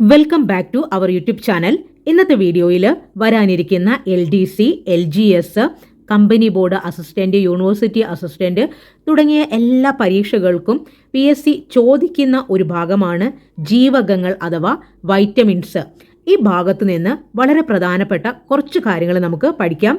Welcome back to our YouTube channel ഇന്നത്തെ വീഡിയോയിൽ വരാനിരിക്കുന്ന L D C L G S company board assistant university assistant തുടങ്ങിയ എല്ലാ പരീക്ഷകൾക്കും P S C ചോദിക്കുന്ന ഒരു ഭാഗമാണ് ജീവകങ്ങൾ അഥവാ വൈറ്റമിൻസ് ഈ ഭാഗത്ത് നിന്ന് വളരെ പ്രധാനപ്പെട്ട കുറച്ച് കാര്യങ്ങൾ നമുക്ക് പഠിക്കാം.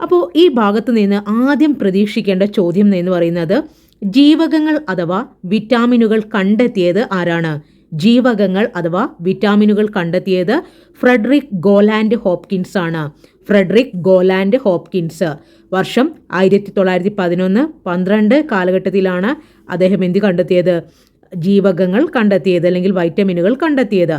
അപ്പോൾ ഈ ഭാഗത്ത് നിന്ന് ആദ്യം പ്രതീക്ഷിക്കേണ്ട ചോദ്യം എന്ന് പറയുന്നത് ജീവകങ്ങൾ അഥവാ വിറ്റാമിനുകൾ കണ്ടെത്തിയത് ആരാണ്? ജീവകങ്ങൾ അഥവാ വിറ്റാമിനുകൾ കണ്ടെത്തിയത് ഫ്രെഡറിക് ഗോലാൻഡ് ഹോപ്കിൻസ് ആണ്. Frederick Gowland Hopkins. വർഷം ആയിരത്തി തൊള്ളായിരത്തി പതിനൊന്ന് പന്ത്രണ്ട് കാലഘട്ടത്തിലാണ് അദ്ദേഹം എന്ത് കണ്ടെത്തിയത്? ജീവകങ്ങൾ കണ്ടെത്തിയത് അല്ലെങ്കിൽ വൈറ്റമിനുകൾ കണ്ടെത്തിയത്.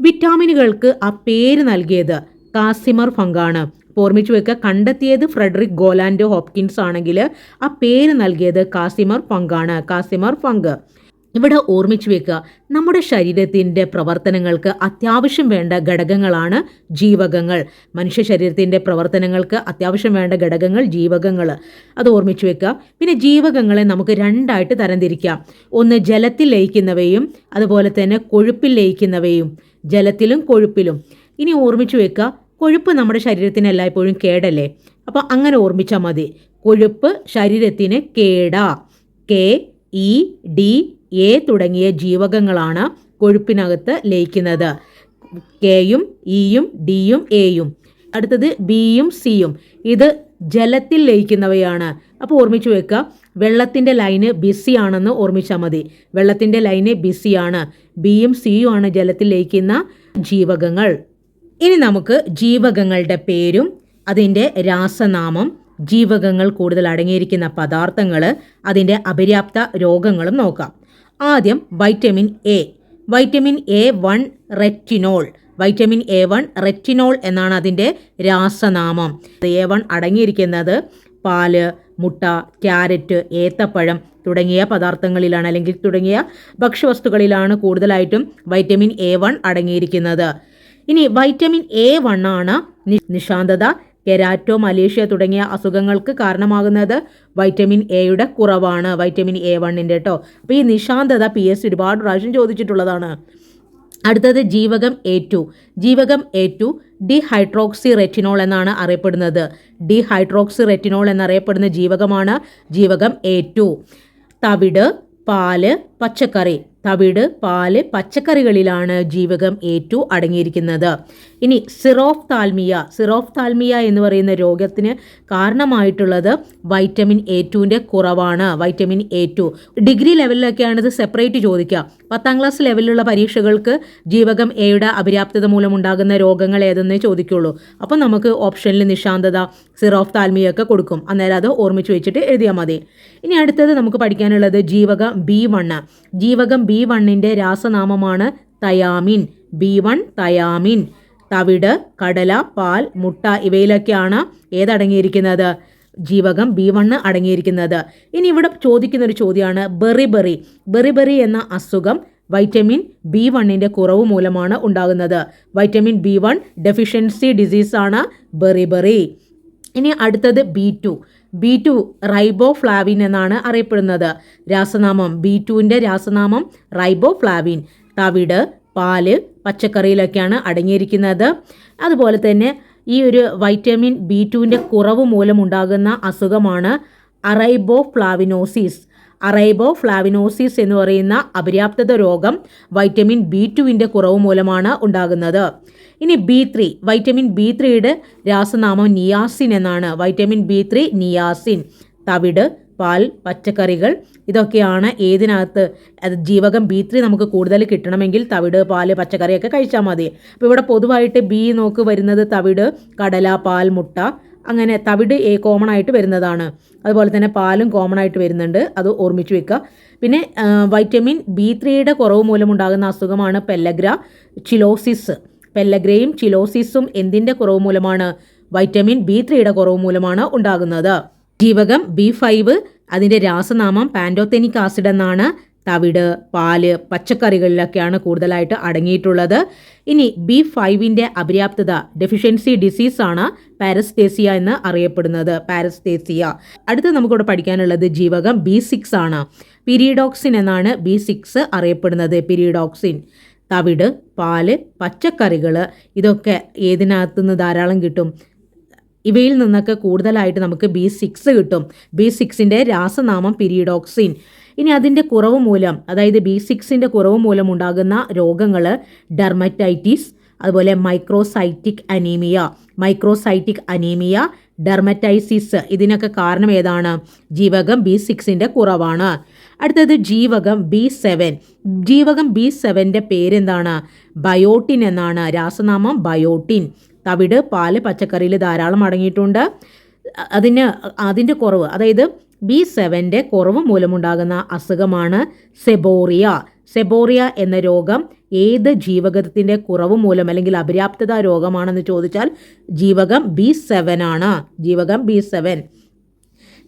വിറ്റാമിനുകൾക്ക് ആ പേര് നൽകിയത് കാസിമർ ഫങ്കാണ് ഓർമ്മിച്ചു വെക്കുക കണ്ടെത്തിയത് ഫ്രെഡറിക് ഗോലാൻഡ് ഹോപ്കിൻസ് ആണെങ്കിൽ ആ പേര് നൽകിയത് കാസിമർ ഫങ്കാണ് കാസിമർ ഫങ്ക് ഇവിടെ ഓർമ്മിച്ചു വെക്കുക നമ്മുടെ ശരീരത്തിന്റെ പ്രവർത്തനങ്ങൾക്ക് അത്യാവശ്യം വേണ്ട ഘടകങ്ങളാണ് ജീവകങ്ങൾ. മനുഷ്യ ശരീരത്തിന്റെ പ്രവർത്തനങ്ങൾക്ക് അത്യാവശ്യം വേണ്ട ഘടകങ്ങൾ ജീവകങ്ങൾ. അത് ഓർമ്മിച്ചു വെക്കുക. പിന്നെ ജീവകങ്ങളെ നമുക്ക് രണ്ടായിട്ട് തരംതിരിക്കാം. ഒന്ന് ജലത്തിൽ ലയിക്കുന്നവയും അതുപോലെ തന്നെ കൊഴുപ്പിൽ ലയിക്കുന്നവയും ജലത്തിലും കൊഴുപ്പിലും. ഇനി ഓർമ്മിച്ചു വെക്കുക കൊഴുപ്പ് നമ്മുടെ ശരീരത്തിന് എല്ലായ്പ്പോഴും കേടല്ലേ? അപ്പോൾ അങ്ങനെ ഓർമ്മിച്ചാൽ മതി. കൊഴുപ്പ് ശരീരത്തിന് കേടാ. കെ ഇ ഡി എ തുടങ്ങിയ ജീവകങ്ങളാണ് കൊഴുപ്പിനകത്ത് ലയിക്കുന്നത്. കെയും ഇയും ഡിയും എയും അടുത്തത് ബിയും സിയും ഇത് ജലത്തിൽ ലയിക്കുന്നവയാണ്. അപ്പോൾ ഓർമ്മിച്ചു വെക്കുക വെള്ളത്തിന്റെ ലൈന് ബിസി ആണെന്ന് ഓർമ്മിച്ചാൽ മതി. വെള്ളത്തിന്റെ ലൈന് ബിസിയാണ് ബിയും സിയും ആണ് ജലത്തിൽ ലയിക്കുന്ന ജീവകങ്ങൾ. ഇനി നമുക്ക് ജീവകങ്ങളുടെ പേരും അതിന്റെ രാസനാമം ജീവകങ്ങൾ കൂടുതൽ അടങ്ങിയിരിക്കുന്ന പദാർത്ഥങ്ങൾ അതിന്റെ അപര്യാപ്ത രോഗങ്ങളും നോക്കാം. ആദ്യം vitamin A vitamin A one retinol vitamin A one retinol എന്നാണ് അതിന്റെ രാസനാമം. എ വൺ അടങ്ങിയിരിക്കുന്നത് പാൽ മുട്ട ക്യാരറ്റ് ഏത്തപ്പഴം തുടങ്ങിയ പദാർത്ഥങ്ങളിലാണ് അല്ലെങ്കിൽ തുടങ്ങിയ ഭക്ഷ്യവസ്തുക്കളിലാണ് കൂടുതലായിട്ടും വൈറ്റമിൻ എ വൺ അടങ്ങിയിരിക്കുന്നത്. ഇനി വൈറ്റമിൻ എ വൺ ആണ് നിശാന്തത കെരാറ്റോ മലേഷ്യ തുടങ്ങിയ അസുഖങ്ങൾക്ക് കാരണമാകുന്നത് വൈറ്റമിൻ എയുടെ കുറവാണ്. വൈറ്റമിൻ എ വണ്ണിന്റെ കേട്ടോ അപ്പോൾ ഈ നിശാന്തത പി എസ് ഒരുപാട് പ്രാവശ്യം ചോദിച്ചിട്ടുള്ളതാണ്. അടുത്തത് ജീവകം എ ടു ജീവകം എ ടു ഡിഹൈഡ്രോക്സി റെറ്റിനോൾ എന്നാണ് അറിയപ്പെടുന്നത്. ഡിഹൈഡ്രോക്സി റെറ്റിനോൾ എന്നറിയപ്പെടുന്ന ജീവകമാണ് ജീവകം എ ടു തവിട് പാൽ പച്ചക്കറി. തവിട് പാൽ പച്ചക്കറികളിലാണ് ജീവകം ഏറ്റവും അടങ്ങിയിരിക്കുന്നത്. ഇനി സിറോഫ് താൽമിയ സിറോഫ് താൽമിയ എന്ന് പറയുന്ന രോഗത്തിന് കാരണമായിട്ടുള്ളത് വൈറ്റമിൻ എ ടുവിന്റെ കുറവാണ്. Vitamin A two. ഡിഗ്രി ലെവലിലൊക്കെയാണ് ഇത് സെപ്പറേറ്റ് ചോദിക്കുക. പത്താം ക്ലാസ് ലെവലിലുള്ള പരീക്ഷകൾക്ക് ജീവകം എയുടെ അപര്യാപ്തത മൂലമുണ്ടാകുന്ന രോഗങ്ങൾ ഏതെന്നേ ചോദിക്കുള്ളൂ. അപ്പം നമുക്ക് ഓപ്ഷനിൽ നിശാന്തത സിറോഫ് താൽമിയ ഒക്കെ കൊടുക്കും. അന്നേരം അത് ഓർമ്മിച്ച് വെച്ചിട്ട് എഴുതിയാൽ മതി. ഇനി അടുത്തത് നമുക്ക് പഠിക്കാനുള്ളത് ജീവകം ബി വണ്ണ് ജീവകം ബി വണ്ണിന്റെ രാസനാമമാണ് തയാമിൻ. B one thiamine. തവിട് കടല പാൽ മുട്ട ഇവയിലൊക്കെയാണ് ഏതടങ്ങിയിരിക്കുന്നത്? ജീവകം ബി വണ്ണ് അടങ്ങിയിരിക്കുന്നത്. ഇനി ഇവിടെ ചോദിക്കുന്ന ഒരു ചോദ്യമാണ് ബെറി ബെറി. ബെറി ബെറി എന്ന അസുഖം വൈറ്റമിൻ ബി വണ്ണിന്റെ കുറവ് മൂലമാണ് ഉണ്ടാകുന്നത്. വൈറ്റമിൻ ബി വൺ ഡെഫിഷ്യൻസി ഡിസീസാണ് ബെറി ബെറി. ഇനി അടുത്തത് B two. B two riboflavin എന്നാണ് അറിയപ്പെടുന്നത്. രാസനാമം ബി ടുവിന്റെ രാസനാമം റൈബോ ഫ്ലാവിൻ തവിട് പാൽ പച്ചക്കറിയിലൊക്കെയാണ് അടങ്ങിയിരിക്കുന്നത്. അതുപോലെ തന്നെ ഈ ഒരു വൈറ്റമിൻ ബി ടുവിന്റെ കുറവ് മൂലമുണ്ടാകുന്ന അസുഖമാണ് അറൈബോ ഫ്ലാവിനോസിസ് അറൈബോ ഫ്ലാവിനോസിസ് എന്ന് പറയുന്ന അപര്യാപ്തത രോഗം വൈറ്റമിൻ ബി ടുവിന്റെ കുറവ് മൂലമാണ് ഉണ്ടാകുന്നത്. ഇനി ബി ത്രീ വൈറ്റമിൻ ബി ത്രീയുടെ രാസനാമം നിയാസിൻ എന്നാണ്. വൈറ്റമിൻ ബി ത്രീ നിയാസിൻ തവിട് പാൽ പച്ചക്കറികൾ ഇതൊക്കെയാണ് ഏതിനകത്ത് ജീവകം ബി ത്രീ നമുക്ക് കൂടുതൽ കിട്ടണമെങ്കിൽ തവിട് പാൽ പച്ചക്കറിയൊക്കെ കഴിച്ചാൽ മതി. അപ്പോൾ ഇവിടെ പൊതുവായിട്ട് ബി നോക്ക് വരുന്നത് തവിട് കടല പാൽ മുട്ട അങ്ങനെ തവിട് കോമൺ ആയിട്ട് വരുന്നതാണ്. അതുപോലെ തന്നെ പാലും കോമൺ ആയിട്ട് വരുന്നുണ്ട്. അത് ഓർമ്മിച്ച് വെക്കുക. പിന്നെ വൈറ്റമിൻ ബി ത്രീയുടെ കുറവ് മൂലമുണ്ടാകുന്ന അസുഖമാണ് പെല്ലഗ്ര ചിലോസിസ്. പെല്ലഗ്രയും ചിലോസിസും എന്തിന്റെ കുറവ് മൂലമാണ്? വൈറ്റമിൻ ബി ത്രീയുടെ കുറവ് മൂലമാണ് ഉണ്ടാകുന്നത്. ജീവകം ബി ഫൈവ് അതിന്റെ രാസനാമം പാൻഡോത്തെനിക് ആസിഡ് എന്നാണ്. തവിട് പാൽ പച്ചക്കറികളിലൊക്കെയാണ് കൂടുതലായിട്ട് അടങ്ങിയിട്ടുള്ളത്. ഇനി ബി ഫൈവിന്റെ അപര്യാപ്തത ഡെഫിഷ്യൻസി ഡിസീസാണ് പാരസ്തേസിയ എന്ന് അറിയപ്പെടുന്നത്. പാരസ്തേസിയ. അടുത്ത് നമുക്കിവിടെ പഠിക്കാനുള്ളത് ജീവകം ബി സിക്സ് ആണ്. പിരീഡോക്സിൻ എന്നാണ് ബി സിക്സ് അറിയപ്പെടുന്നത്. പിരീഡോക്സിൻ തവിട് പാൽ പച്ചക്കറികൾ ഇതൊക്കെ ഏതിനകത്തുനിന്ന് ധാരാളം കിട്ടും? ഇവയിൽ നിന്നൊക്കെ കൂടുതലായിട്ട് നമുക്ക് ബി സിക്സ് കിട്ടും. ബി സിക്സിന്റെ രാസനാമം പിരീഡോക്സിൻ. ഇനി അതിന്റെ കുറവ് മൂലം അതായത് ബി സിക്സിന്റെ കുറവ് മൂലം ഉണ്ടാകുന്ന രോഗങ്ങൾ ഡെർമറ്റൈറ്റിസ് അതുപോലെ microcytic anaemia microcytic anaemia dermatitis ഇതിനൊക്കെ കാരണം ഏതാണ്? ജീവകം ബി സിക്സിന്റെ കുറവാണ്. അടുത്തത് ജീവകം ബി സെവൻ. ജീവകം ബി സെവന്റെ പേരെന്താണ്? ബയോട്ടിൻ എന്നാണ്. രാസനാമം ബയോട്ടിൻ. തവിട് പാൽ പച്ചക്കറിയിൽ ധാരാളം അടങ്ങിയിട്ടുണ്ട്. അതിന് അതിന്റെ കുറവ് അതായത് ബി സെവന്റെ കുറവ് മൂലമുണ്ടാകുന്ന അസുഖമാണ് സെബോറിയ. സെബോറിയ എന്ന രോഗം ഏത് ജീവകത്തിന്റെ കുറവ് മൂലം അല്ലെങ്കിൽ അപര്യാപ്തത രോഗമാണെന്ന് ചോദിച്ചാൽ ജീവകം ബി സെവൻ ആണ്. ജീവകം ബി സെവൻ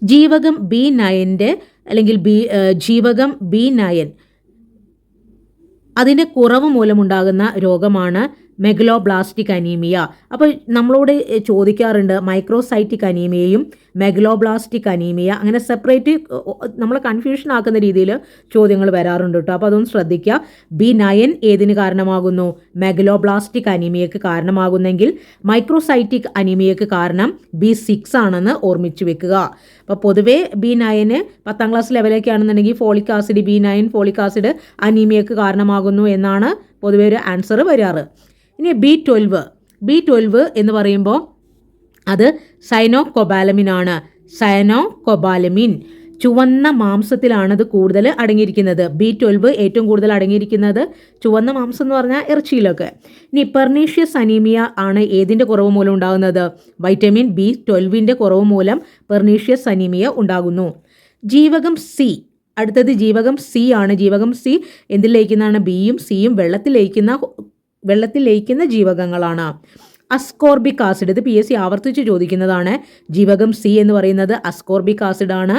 ജീവകം ബി നയന്റെ അല്ലെങ്കിൽ ബി ജീവകം ബി നയൻ അതിന്റെ കുറവ് മൂലമുണ്ടാകുന്ന രോഗമാണ് മെഗലോബ്ലാസ്റ്റിക് അനീമിയ. അപ്പോൾ നമ്മളോട് ചോദിക്കാറുണ്ട് മൈക്രോസൈറ്റിക് അനീമിയയും മെഗലോബ്ലാസ്റ്റിക് അനീമിയ. അങ്ങനെ സെപ്പറേറ്റ് നമ്മളെ കൺഫ്യൂഷൻ ആക്കുന്ന രീതിയിൽ ചോദ്യങ്ങൾ വരാറുണ്ട് കേട്ടോ. അപ്പോൾ അതൊന്ന് ശ്രദ്ധിക്കുക ബി നയൻ ഏതിന് കാരണമാകുന്നു? മെഗലോബ്ലാസ്റ്റിക് അനീമിയക്ക് കാരണമാകുന്നെങ്കിൽ മൈക്രോസൈറ്റിക് അനീമിയക്ക് കാരണം ബി സിക്സ് ആണെന്ന് ഓർമ്മിച്ചു വെക്കുക. അപ്പോൾ പൊതുവേ ബി നയന് പത്താം class ലെവലൊക്കെയാണെന്നുണ്ടെങ്കിൽ folic acid B nine folic acid അനീമിയക്ക് കാരണമാകുന്നു എന്നാണ് പൊതുവേ ഒരു ആൻസർ വരാറ്. ഇനി ബി ട്വൽവ് ബി ട്വൽവ് എന്ന് പറയുമ്പോൾ അത് സൈനോ കൊബാലമിൻ ആണ്. സൈനോ കൊബാലമിൻ ചുവന്ന മാംസത്തിലാണ് അത് കൂടുതൽ അടങ്ങിയിരിക്കുന്നത്. ബി ട്വൽവ് ഏറ്റവും കൂടുതൽ അടങ്ങിയിരിക്കുന്നത് ചുവന്ന മാംസം എന്ന് പറഞ്ഞാൽ ഇറച്ചിയിലൊക്കെ. ഇനി പെർണീഷ്യസ് അനീമിയ ആണ് ഏതിന്റെ കുറവ് മൂലം ഉണ്ടാകുന്നത്? വൈറ്റമിൻ ബി ട്വൽവിന്റെ കുറവ് മൂലം പെർണീഷ്യസ് അനീമിയ ഉണ്ടാകുന്നു. ജീവകം സി അടുത്തത് ജീവകം സി ആണ്. ജീവകം സി എന്തിൽ ലയിക്കുന്നതാണ്? ബിയും സിയും വെള്ളത്തിൽ ലയിക്കുന്ന വെള്ളത്തിൽ ലയിക്കുന്ന ജീവകങ്ങളാണ്. അസ്കോർബിക് ആസിഡ് ഇത് പി എസ് സി ആവർത്തിച്ച് ചോദിക്കുന്നതാണ്. ജീവകം സി എന്ന് പറയുന്നത് അസ്കോർബിക് ആസിഡ് ആണ്.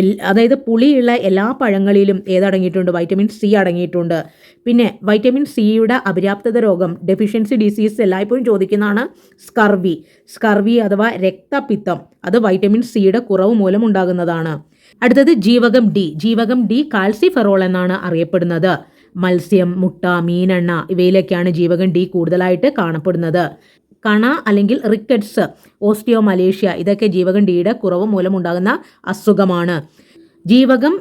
എൽ അതായത് പുളിയുള്ള എല്ലാ പഴങ്ങളിലും ഏതടങ്ങിയിട്ടുണ്ട് വൈറ്റമിൻ സി അടങ്ങിയിട്ടുണ്ട്. പിന്നെ വൈറ്റമിൻ സിയുടെ അപര്യാപ്തത രോഗം ഡെഫിഷ്യൻസി ഡിസീസ് എല്ലായ്പ്പോഴും ചോദിക്കുന്നതാണ് സ്കർവി സ്കർവി അഥവാ രക്തപിത്തം അത് വൈറ്റമിൻ സിയുടെ കുറവ് മൂലം ഉണ്ടാകുന്നതാണ്. അടുത്തത് ജീവകം ഡി ജീവകം ഡി കാൽസിഫെറോൾ എന്നാണ് അറിയപ്പെടുന്നത്. മത്സ്യം മുട്ട മീനെണ്ണ ഇവയിലൊക്കെയാണ് ജീവകൻ ഡി കൂടുതലായിട്ട് കാണപ്പെടുന്നത്. കണ അല്ലെങ്കിൽ റിക്കറ്റ്സ് ഓസ്റ്റിയോ മലേഷ്യ ഇതൊക്കെ ജീവകൻ ഡിയുടെ കുറവ് മൂലമുണ്ടാകുന്ന അസുഖമാണ്. ജീവകം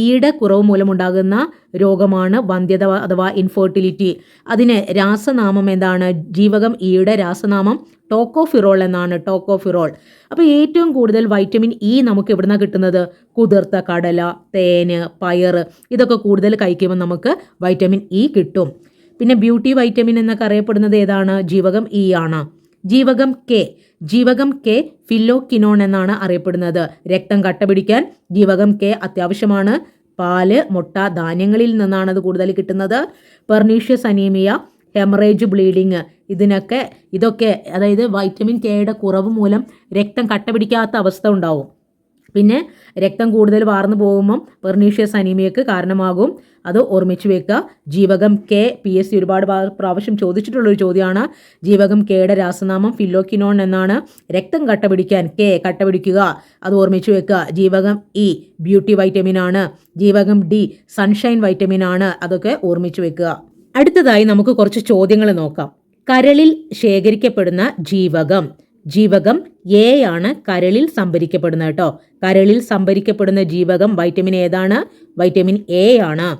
ഈയുടെ കുറവ് മൂലമുണ്ടാകുന്ന രോഗമാണ് വന്ധ്യത അഥവാ ഇൻഫെർട്ടിലിറ്റി അതിന് രാസനാമം എന്താണ്? ജീവകം ഈയുടെ രാസനാമം ടോക്കോഫിറോൾ എന്നാണ് ടോക്കോഫിറോൾ. അപ്പോൾ ഏറ്റവും കൂടുതൽ വൈറ്റമിൻ ഇ നമുക്ക് എവിടുന്നാണ് കിട്ടുന്നത്? കുതിർത്ത കടല തേന് പയർ ഇതൊക്കെ കൂടുതൽ കഴിക്കുമ്പോൾ നമുക്ക് വൈറ്റമിൻ ഇ കിട്ടും. പിന്നെ ബ്യൂട്ടി വൈറ്റമിൻ എന്നൊക്കെ അറിയപ്പെടുന്നത് ഏതാണ്? ജീവകം ഇ ആണ്. ജീവകം കെ ജീവകം കെ ഫില്ലോക്കിനോൺ എന്നാണ് അറിയപ്പെടുന്നത്. രക്തം കട്ട പിടിക്കാൻ ജീവകം കെ അത്യാവശ്യമാണ്. പാൽ മുട്ട ധാന്യങ്ങളിൽ നിന്നാണ് അത് കൂടുതൽ കിട്ടുന്നത്. പെർണീഷ്യസ് അനീമിയ ഹെമറേജ് ബ്ലീഡിങ് ഇതിനൊക്കെ ഇതൊക്കെ അതായത് വൈറ്റമിൻ കെയുടെ കുറവ് മൂലം രക്തം കട്ട പിടിക്കാത്ത അവസ്ഥ ഉണ്ടാവും. പിന്നെ രക്തം കൂടുതൽ വാർന്നു പോകുമ്പം പെർണീഷ്യസ് അനീമിയക്ക് കാരണമാകും. അത് ഓർമ്മിച്ചു വെക്കുക. ജീവകം കെ പി എസ് സി ഒരുപാട് പ്രാവശ്യം ചോദിച്ചിട്ടുള്ളൊരു ചോദ്യമാണ്. ജീവകം കെയുടെ രാസനാമം ഫില്ലോക്കിനോൺ എന്നാണ്. രക്തം കട്ട പിടിക്കാൻ കെ കട്ട പിടിക്കുക അത് ഓർമ്മിച്ചു വെക്കുക. ജീവകം ഇ ബ്യൂട്ടി വൈറ്റമിൻ ആണ്. ജീവകം ഡി സൺഷൈൻ വൈറ്റമിൻ ആണ്. അതൊക്കെ ഓർമ്മിച്ചു വെക്കുക. അടുത്തതായി നമുക്ക് കുറച്ച് ചോദ്യങ്ങൾ നോക്കാം. കരളിൽ ശേഖരിക്കപ്പെടുന്ന ജീവകം. ജീവകം എ ആണ് കരളിൽ സംഭരിക്കപ്പെടുന്നത് കേട്ടോ. കരളിൽ സംഭരിക്കപ്പെടുന്ന ജീവകം വൈറ്റമിൻ ഏതാണ്? വൈറ്റമിൻ എ ആണ്.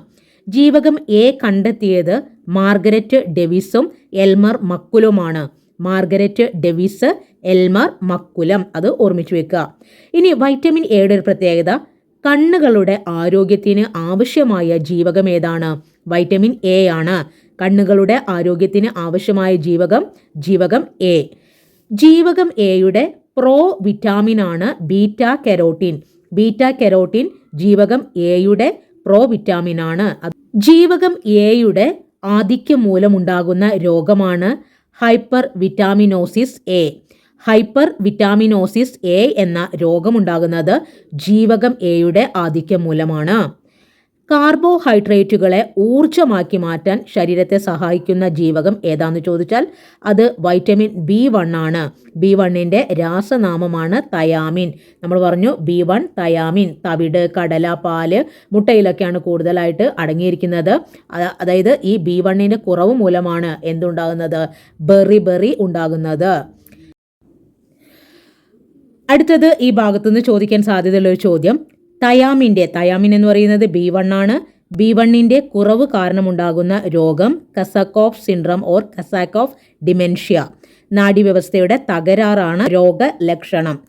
ജീവകം എ കണ്ടെത്തിയത് മാർഗരറ്റ് ഡെവിസും Elmer മക്കുലുമാണ്. Margaret Davis Elmer McCollum. അത് ഓർമ്മിച്ചു വെക്കുക. ഇനി വൈറ്റമിൻ എയുടെ ഒരു പ്രത്യേകത കണ്ണുകളുടെ ആരോഗ്യത്തിന് ആവശ്യമായ ജീവകം ഏതാണ്? വൈറ്റമിൻ എ ആണ്. കണ്ണുകളുടെ ആരോഗ്യത്തിന് ആവശ്യമായ ജീവകം ജീവകം എ ജീവകം എയുടെ പ്രോ വിറ്റാമിൻ ആണ് ബീറ്റ കെരോട്ടീൻ. ബീറ്റ കെരോട്ടീൻ ജീവകം എയുടെ പ്രോ വിറ്റാമിൻ ആണ്. ജീവകം എയുടെ ആധിക്യം മൂലമുണ്ടാകുന്ന രോഗമാണ് hyper vitaminosis A hyper vitaminosis A എന്ന രോഗമുണ്ടാകുന്നത് ജീവകം എയുടെ ആധിക്യം മൂലമാണ്. കാർബോഹൈഡ്രേറ്റുകളെ ഊർജമാക്കി മാറ്റാൻ ശരീരത്തെ സഹായിക്കുന്ന ജീവകം ഏതാന്ന് ചോദിച്ചാൽ അത് വൈറ്റമിൻ ബി വൺ ആണ്. ബി വണ്ണിന്റെ രാസനാമമാണ് തയാമിൻ. നമ്മൾ പറഞ്ഞു ബി വൺ തയാമിൻ. തവിട് കടല പാൽ മുട്ടയിലൊക്കെയാണ് കൂടുതലായിട്ട് അടങ്ങിയിരിക്കുന്നത്. അതായത് ഈ ബി വണ്ണിന്റെ കുറവ് മൂലമാണ് എന്തുണ്ടാകുന്നത്? ബെറി ബെറി ഉണ്ടാകുന്നത്. അടുത്തത് ഈ ഭാഗത്തുനിന്ന് ചോദിക്കാൻ സാധ്യതയുള്ള ഒരു ചോദ്യം. തയാമിന്റെ തയാമിൻ എന്ന് പറയുന്നത് ബി വൺ ആണ്. ബി വണ്ണിന്റെ കുറവ് കാരണമുണ്ടാകുന്ന രോഗം Korsakoff syndrome or Korsakoff dementia. നാഡീവ്യവസ്ഥയുടെ തകരാറാണ് രോഗലക്ഷണം.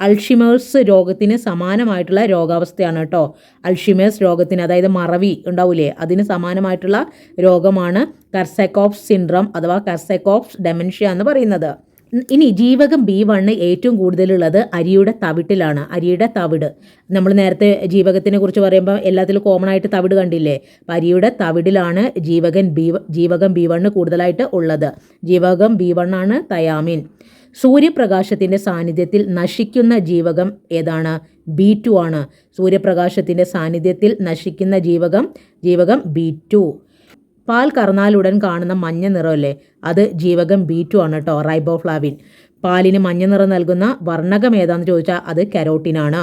അൾഷിമേഴ്സ് രോഗത്തിന് സമാനമായിട്ടുള്ള രോഗാവസ്ഥയാണ് കേട്ടോ. അൾഷിമേഴ്സ് രോഗത്തിന് അതായത് മറവി ഉണ്ടാവില്ലേ അതിന് സമാനമായിട്ടുള്ള രോഗമാണ് കർസെക്കോഫ് സിൻഡ്രം അഥവാ കർസെക്കോഫ് ഡെമൻഷ്യ എന്ന് പറയുന്നത്. ഇനി ജീവകം ബി വണ്ണ് ഏറ്റവും കൂടുതലുള്ളത് അരിയുടെ തവിട്ടിലാണ്. അരിയുടെ തവിട്. നമ്മൾ നേരത്തെ ജീവകത്തിനെ കുറിച്ച് പറയുമ്പോൾ എല്ലാത്തിലും കോമൺ ആയിട്ട് തവിട് കണ്ടില്ലേ? അപ്പം അരിയുടെ തവിടിലാണ് ജീവകൻ ബി ജീവകം ബി വണ്ണ് കൂടുതലായിട്ട് ഉള്ളത്. ജീവകം ബി വണ്ണാണ് തയാമിൻ. സൂര്യപ്രകാശത്തിന്റെ സാന്നിധ്യത്തിൽ നശിക്കുന്ന ജീവകം ഏതാണ്? ബി ടു ആണ്. സൂര്യപ്രകാശത്തിന്റെ സാന്നിധ്യത്തിൽ നശിക്കുന്ന ജീവകം ജീവകം ബി ടു. പാൽ കറന്നാലുടൻ കാണുന്ന മഞ്ഞ നിറമല്ലേ? അത് ജീവകം ബി ടു ആണ് കേട്ടോ റൈബോഫ്ലാവിൻ. പാലിന് മഞ്ഞ നിറം നൽകുന്ന വർണകം ഏതാണെന്ന് ചോദിച്ചാൽ അത് കരോട്ടിനാണ്.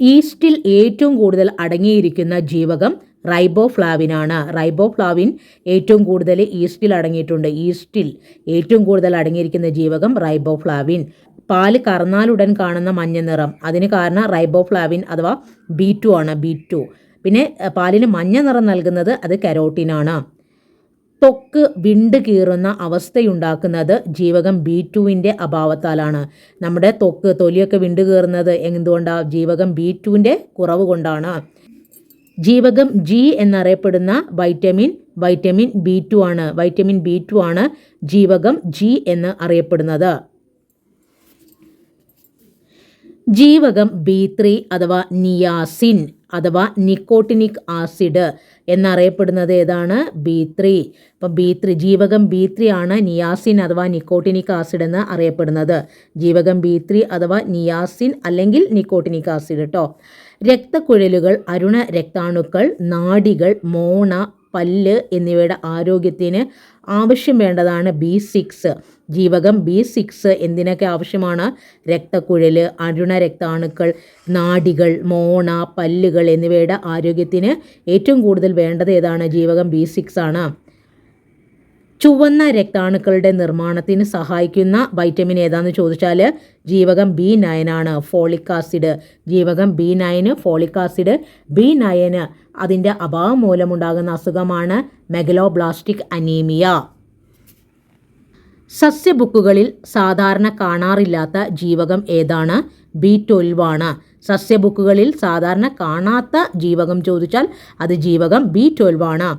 ഈസ്റ്റിൽ ഏറ്റവും കൂടുതൽ അടങ്ങിയിരിക്കുന്ന ജീവകം റൈബോഫ്ലാവിനാണ്. റൈബോഫ്ലാവിൻ ഏറ്റവും കൂടുതൽ ഈസ്റ്റിൽ അടങ്ങിയിട്ടുണ്ട്. ഈസ്റ്റിൽ ഏറ്റവും കൂടുതൽ അടങ്ങിയിരിക്കുന്ന ജീവകം റൈബോഫ്ലാവിൻ. പാൽ കറന്നാലുടൻ കാണുന്ന മഞ്ഞ നിറം. അതിന് കാരണം റൈബോഫ്ലാവിൻ അഥവാ ബി ടു ആണ് ബി ടു പിന്നെ പാലിന് മഞ്ഞ നിറം നൽകുന്നത് അത് കരോട്ടിനാണ്. ത്വക്ക് വിണ്ട് കീറുന്ന അവസ്ഥയുണ്ടാക്കുന്നത് ജീവകം ബി ടുവിന്റെ അഭാവത്താലാണ്. നമ്മുടെ തൊക്ക് തൊലിയൊക്കെ വിണ്ട് കീറുന്നത് എന്തുകൊണ്ടാണ് ജീവകം ബി ടുവിന്റെ കുറവ് കൊണ്ടാണ്. ജീവകം ജി എന്നറിയപ്പെടുന്ന വൈറ്റമിൻ വൈറ്റമിൻ ബി ടു ആണ് വൈറ്റമിൻ ബി ടു ആണ് ജീവകം ജി എന്ന് അറിയപ്പെടുന്നത്. ജീവകം ബി ത്രീ അഥവാ നിയാസിൻ അഥവാ നിക്കോട്ടിനിക് ആസിഡ് എന്നറിയപ്പെടുന്നത് ഏതാണ്? ബി ത്രീ അപ്പം ബി ത്രീ ജീവകം ബി ത്രീ ആണ് നിയാസിൻ അഥവാ നിക്കോട്ടിനിക് ആസിഡ് എന്ന് അറിയപ്പെടുന്നത്. ജീവകം ബി ത്രീ അഥവാ നിയാസിൻ അല്ലെങ്കിൽ നിക്കോട്ടിനിക് ആസിഡ് കേട്ടോ രക്തക്കുഴലുകൾ അരുണ രക്താണുക്കൾ നാഡികൾ മോണ പല്ല് എന്നിവയുടെ ആരോഗ്യത്തിന് ആവശ്യം വേണ്ടതാണ് ബി സിക്സ്. ജീവകം ബി സിക്സ് എന്തിനൊക്കെ ആവശ്യമാണ്? രക്തക്കുഴൽ അരുണ രക്താണുക്കൾ നാടികൾ മോണ പല്ലുകൾ എന്നിവയുടെ ആരോഗ്യത്തിന് ഏറ്റവും കൂടുതൽ വേണ്ടത് ഏതാണ്? ജീവകം ബി സിക്സ് ആണ്. ചുവന്ന രക്താണുക്കളുടെ നിർമ്മാണത്തിന് സഹായിക്കുന്ന വൈറ്റമിൻ ഏതാന്ന് ചോദിച്ചാൽ ജീവകം ബി നയനാണ് ഫോളിക് ആസിഡ് ജീവകം B nine folic acid B nine അതിന്റെ അഭാവം മൂലമുണ്ടാകുന്ന അസുഖമാണ് മെഗലോബ്ലാസ്റ്റിക് അനീമിയ സസ്യബുക്കുകളിൽ സാധാരണ കാണാറില്ലാത്ത ജീവകം ഏതാണ്? ബി ട്വൽവ് ആണ്. സസ്യബുക്കുകളിൽ സാധാരണ കാണാത്ത ജീവകം ചോദിച്ചാൽ അത് ജീവകം ബി ട്വൽവ് ആണ്.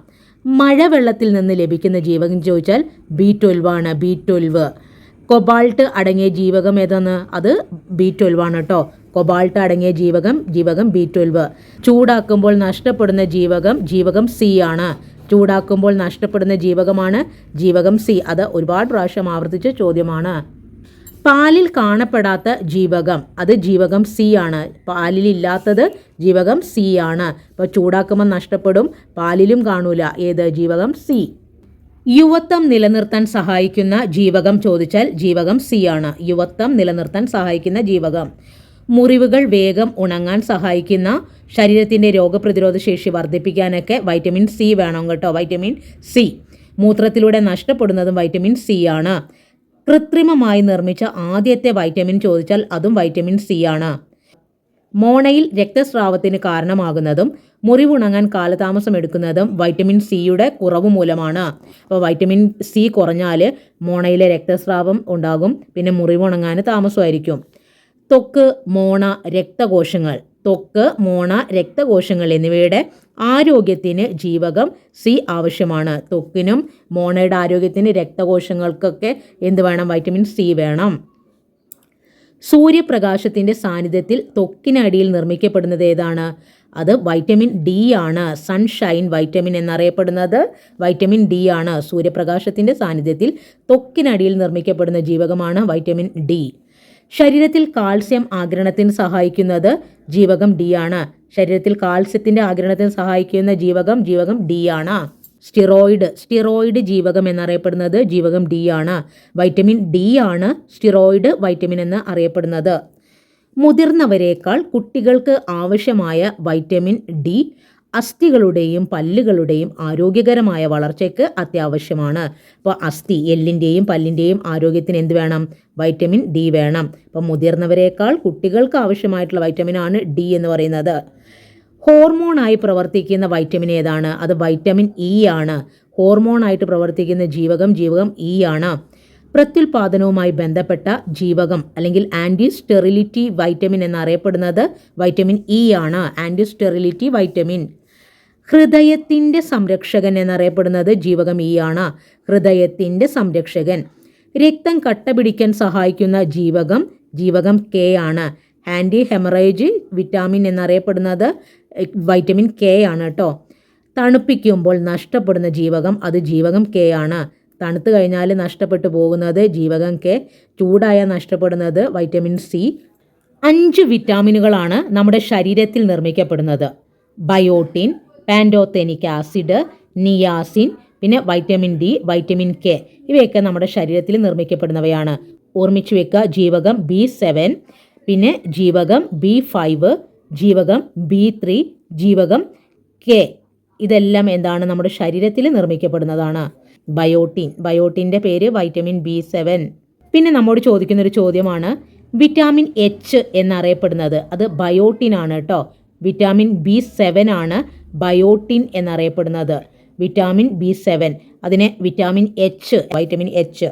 മഴവെള്ളത്തിൽ നിന്ന് ലഭിക്കുന്ന ജീവകം ചോദിച്ചാൽ ബി ട്വൽവ് ആണ് ബി ട്വൽവ്. കൊബാൾട്ട് അടങ്ങിയ ജീവകം ഏതാണ് അത് ബി ട്വൽവ് ആണ് കേട്ടോ കൊബാൾട്ട് അടങ്ങിയ ജീവകം ജീവകം ബി ട്വൽവ്. ചൂടാക്കുമ്പോൾ നഷ്ടപ്പെടുന്ന ജീവകം ജീവകം സി ആണ്. ചൂടാക്കുമ്പോൾ നഷ്ടപ്പെടുന്ന ജീവകമാണ് ജീവകം സി. അത് ഒരുപാട് പ്രാവശ്യം ആവർത്തിച്ച ചോദ്യമാണ്. പാലിൽ കാണപ്പെടാത്ത ജീവകം. അത് ജീവകം സി ആണ്. പാലിലില്ലാത്തത് ജീവകം സി ആണ്. അപ്പോൾ ചൂടാക്കുമ്പോൾ നഷ്ടപ്പെടും പാലിലും കാണൂല. ഏത്? ജീവകം സി. യുവത്വം നിലനിർത്താൻ സഹായിക്കുന്ന ജീവകം ചോദിച്ചാൽ ജീവകം സി ആണ്. യുവത്വം നിലനിർത്താൻ സഹായിക്കുന്ന ജീവകം. മുറിവുകൾ വേഗം ഉണങ്ങാൻ സഹായിക്കുന്ന ശരീരത്തിന്റെ രോഗപ്രതിരോധ ശേഷി വർദ്ധിപ്പിക്കാനൊക്കെ വൈറ്റമിൻ സി വേണം കേട്ടോ. Vitamin C. മൂത്രത്തിലൂടെ നഷ്ടപ്പെടുന്നതും വൈറ്റമിൻ സി ആണ്. കൃത്രിമമായി നിർമ്മിച്ച ആദ്യത്തെ വൈറ്റമിൻ ചോദിച്ചാൽ അതും വൈറ്റമിൻ സി ആണ്. മോണയിൽ രക്തസ്രാവത്തിന് കാരണമാകുന്നതും മുറിവുണങ്ങാൻ കാലതാമസം എടുക്കുന്നതും വൈറ്റമിൻ സിയുടെ കുറവ് മൂലമാണ്. അപ്പോൾ വൈറ്റമിൻ സി കുറഞ്ഞാൽ മോണയിലെ രക്തസ്രാവം ഉണ്ടാകും പിന്നെ മുറിവുണങ്ങാൻ താമസമായിരിക്കും. ത്വക്ക് മോണ രക്തകോശങ്ങൾ. ത്വക്ക് മോണ രക്തകോശങ്ങൾ എന്നിവയുടെ ആരോഗ്യത്തിന് ജീവകം സി ആവശ്യമാണ്. ത്വക്കിനും മോണയുടെ ആരോഗ്യത്തിന് രക്തകോശങ്ങൾക്കൊക്കെ എന്ത് വേണം? വൈറ്റമിൻ സി വേണം. സൂര്യപ്രകാശത്തിന്റെ സാന്നിധ്യത്തിൽ ത്വക്കിനടിയിൽ നിർമ്മിക്കപ്പെടുന്നത് ഏതാണ്? അത് വൈറ്റമിൻ ഡി ആണ്. സൺഷൈൻ വൈറ്റമിൻ എന്നറിയപ്പെടുന്നത് വൈറ്റമിൻ ഡി ആണ്. സൂര്യപ്രകാശത്തിന്റെ സാന്നിധ്യത്തിൽ ത്വക്കിനടിയിൽ നിർമ്മിക്കപ്പെടുന്ന ജീവകമാണ് വൈറ്റമിൻ ഡി ശരീരത്തിൽ കാൽസ്യം ആഗിരണത്തിന് സഹായിക്കുന്നത് ജീവകം ഡി ആണ്. ശരീരത്തിൽ കാൽസ്യത്തിന്റെ ആഗിരണത്തിന് സഹായിക്കുന്ന ജീവകം ജീവകം ഡി ആണ്. സ്റ്റിറോയിഡ് സ്റ്റിറോയിഡ് ജീവകം എന്നറിയപ്പെടുന്നത് ജീവകം ഡി ആണ്. വൈറ്റമിൻ ഡി ആണ് സ്റ്റിറോയിഡ് വൈറ്റമിൻ എന്ന് അറിയപ്പെടുന്നത്. മുതിർന്നവരേക്കാൾ കുട്ടികൾക്ക് ആവശ്യമായ വൈറ്റമിൻ ഡി അസ്ഥികളുടെയും പല്ലുകളുടെയും ആരോഗ്യകരമായ വളർച്ചയ്ക്ക് അത്യാവശ്യമാണ്. അപ്പോൾ അസ്ഥി എല്ലിന്റെയും പല്ലിന്റെയും ആരോഗ്യത്തിന് എന്ത് വേണം? വൈറ്റമിൻ ഡി വേണം. അപ്പോൾ മുതിർന്നവരെക്കാൾ കുട്ടികൾക്ക് ആവശ്യമായിട്ടുള്ള വൈറ്റമിനാണ് ഡി എന്ന് പറയുന്നത്. ഹോർമോണായി പ്രവർത്തിക്കുന്ന വൈറ്റമിൻ ഏതാണ്? അത് വൈറ്റമിൻ ഇ ആണ്. ഹോർമോണായിട്ട് പ്രവർത്തിക്കുന്ന ജീവകം ജീവകം ഇ ആണ്. പ്രത്യുൽപാദനവുമായി ബന്ധപ്പെട്ട ജീവകം അല്ലെങ്കിൽ ആന്റി സ്റ്റെറിലിറ്റി വൈറ്റമിൻ എന്നറിയപ്പെടുന്നത് വൈറ്റമിൻ ഇ ആണ്. Anti sterility vitamin. ഹൃദയത്തിന്റെ സംരക്ഷകൻ എന്നറിയപ്പെടുന്നത് ജീവകം ഇ ആണ് ഹൃദയത്തിന്റെ സംരക്ഷകൻ. രക്തം കട്ട പിടിക്കാൻ സഹായിക്കുന്ന ജീവകം ജീവകം കെ ആണ്. ആന്റി ഹെമറേജ് വിറ്റാമിൻ എന്നറിയപ്പെടുന്നത് വൈറ്റമിൻ കെ ആണ് കേട്ടോ. തണുപ്പിക്കുമ്പോൾ നഷ്ടപ്പെടുന്ന ജീവകം അത് ജീവകം കെ ആണ്. തണുത്ത് കഴിഞ്ഞാൽ നഷ്ടപ്പെട്ടു പോകുന്നത് ജീവകം കെ. ചൂടായ നഷ്ടപ്പെടുന്നത് വൈറ്റമിൻ സി. അഞ്ച് വിറ്റാമിനുകളാണ് നമ്മുടെ ശരീരത്തിൽ നിർമ്മിക്കപ്പെടുന്നത്. ബയോട്ടിൻ പാൻഡോതെനിക് ആസിഡ് നിയാസിൻ പിന്നെ വൈറ്റമിൻ ഡി വൈറ്റമിൻ കെ. ഇവയൊക്കെ നമ്മുടെ ശരീരത്തിൽ നിർമ്മിക്കപ്പെടുന്നവയാണ്. ഓർമ്മിച്ചു വെക്കുക ജീവകം ബി സെവൻ പിന്നെ ജീവകം ബി ഫൈവ് ജീവകം ബി ത്രീ ജീവകം കെ. ഇതെല്ലാം എന്താണ്? നമ്മുടെ ശരീരത്തിൽ നിർമ്മിക്കപ്പെടുന്നതാണ്. ബയോട്ടിൻ. ബയോട്ടിന്റെ പേര് വൈറ്റമിൻ ബി സെവൻ. പിന്നെ നമ്മോട് ചോദിക്കുന്നൊരു ചോദ്യമാണ് വിറ്റാമിൻ എച്ച് എന്നറിയപ്പെടുന്നത്. അത് ബയോട്ടിൻ ആണ് കേട്ടോ. വിറ്റാമിൻ ബി സെവൻ ആണ് ബയോട്ടിൻ എന്നറിയപ്പെടുന്നത്. വിറ്റാമിൻ ബി സെവൻ അതിനെ വിറ്റാമിൻ എച്ച് വൈറ്റമിൻ എച്ച്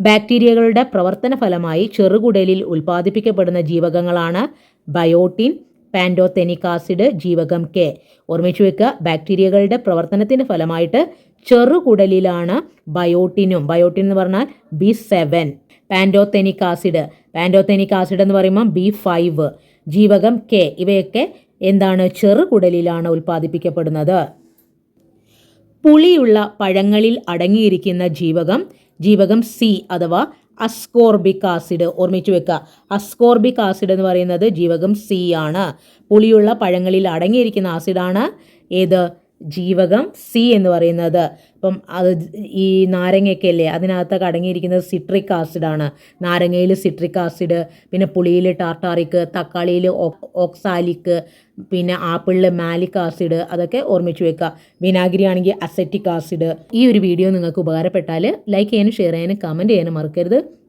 ബാക്ടീരിയകളുടെ പ്രവർത്തന ഫലമായി ചെറുകുടലിൽ ഉൽപ്പാദിപ്പിക്കപ്പെടുന്ന ജീവകങ്ങളാണ് ബയോട്ടിൻ പാൻഡോതെനിക് ആസിഡ് ജീവകം കെ ഓർമ്മിച്ചു വെക്കുക ബാക്ടീരിയകളുടെ പ്രവർത്തനത്തിന്റെ ഫലമായിട്ട് ചെറുകുടലിലാണ് ബയോട്ടിനും ബയോട്ടിൻ എന്ന് പറഞ്ഞാൽ B seven. Pantothenic acid pantothenic acid എന്ന് പറയുമ്പോൾ ബി ഫൈവ് ജീവകം കെ ഇവയൊക്കെ എന്താണ് ചെറുകുടലിലാണ് ഉൽപ്പാദിപ്പിക്കപ്പെടുന്നത്? പുളിയുള്ള പഴങ്ങളിൽ അടങ്ങിയിരിക്കുന്ന ജീവകം ജീവകം സി അഥവാ അസ്കോർബിക് ആസിഡ്. ഓർമ്മിച്ചു വെക്കുക. അസ്കോർബിക് ആസിഡ് എന്ന് പറയുന്നത് ജീവകം സി ആണ്. പുളിയുള്ള പഴങ്ങളിൽ അടങ്ങിയിരിക്കുന്ന ആസിഡാണ് ഏത്? ജീവകം സി എന്ന് പറയുന്നത്. ഇപ്പം അത് ഈ നാരങ്ങയൊക്കെ അല്ലേ അതിനകത്തൊക്കെ അടങ്ങിയിരിക്കുന്നത് സിട്രിക് ആസിഡാണ് നാരങ്ങയിൽ സിട്രിക് ആസിഡ് പിന്നെ പുളിയിൽ ടാർട്ടാറിക് തക്കാളിയിൽ ഓക്സാലിക് പിന്നെ ആപ്പിളിൽ മാലിക് ആസിഡ് അതൊക്കെ ഓർമ്മിച്ച് വെക്കുക. വിനാഗിരി ആണെങ്കിൽ അസറ്റിക് ആസിഡ്. ഈ ഒരു വീഡിയോ നിങ്ങൾക്ക് ഉപകാരപ്പെട്ടാൽ ലൈക്ക് ചെയ്യാനും ഷെയർ ചെയ്യാനും കമന്റ് ചെയ്യാനും മറക്കരുത്.